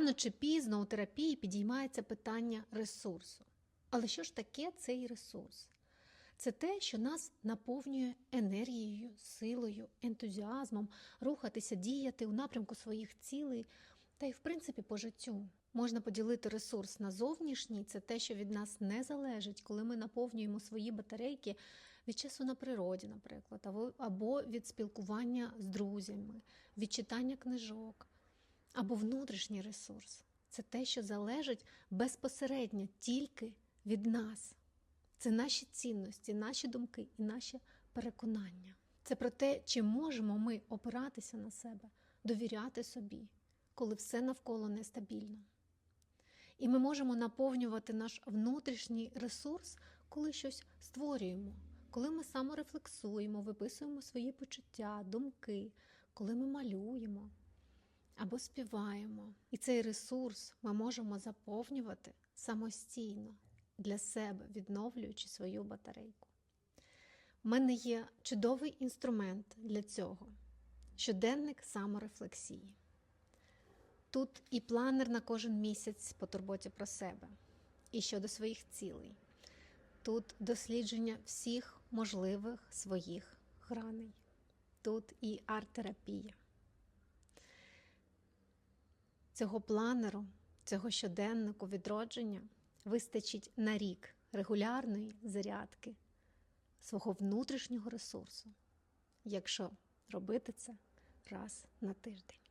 Рано чи пізно у терапії підіймається питання ресурсу. Але що ж таке цей ресурс? Це те, що нас наповнює енергією, силою, ентузіазмом рухатися, діяти у напрямку своїх цілей та й, в принципі, по життю. Можна поділити ресурс на зовнішній, це те, що від нас не залежить, коли ми наповнюємо свої батарейки від часу на природі, наприклад, або- від спілкування з друзями, від читання книжок, або внутрішній ресурс. Це те, що залежить безпосередньо тільки від нас. Це наші цінності, наші думки і наші переконання. Це про те, чи можемо ми опиратися на себе, довіряти собі, коли все навколо нестабільно. І ми можемо наповнювати наш внутрішній ресурс, коли щось створюємо, коли ми саморефлексуємо, виписуємо свої почуття, думки, коли ми малюємо або співаємо. І цей ресурс ми можемо заповнювати самостійно для себе, відновлюючи свою батарейку. У мене є чудовий інструмент для цього щоденник саморефлексії. Тут і планер на кожен місяць по турботі про себе, і щодо своїх цілей. Тут дослідження всіх можливих своїх граней. Тут і арт-терапія. Цього планеру, цього щоденнику відродження вистачить на рік регулярної зарядки свого внутрішнього ресурсу, якщо робити це раз на тиждень.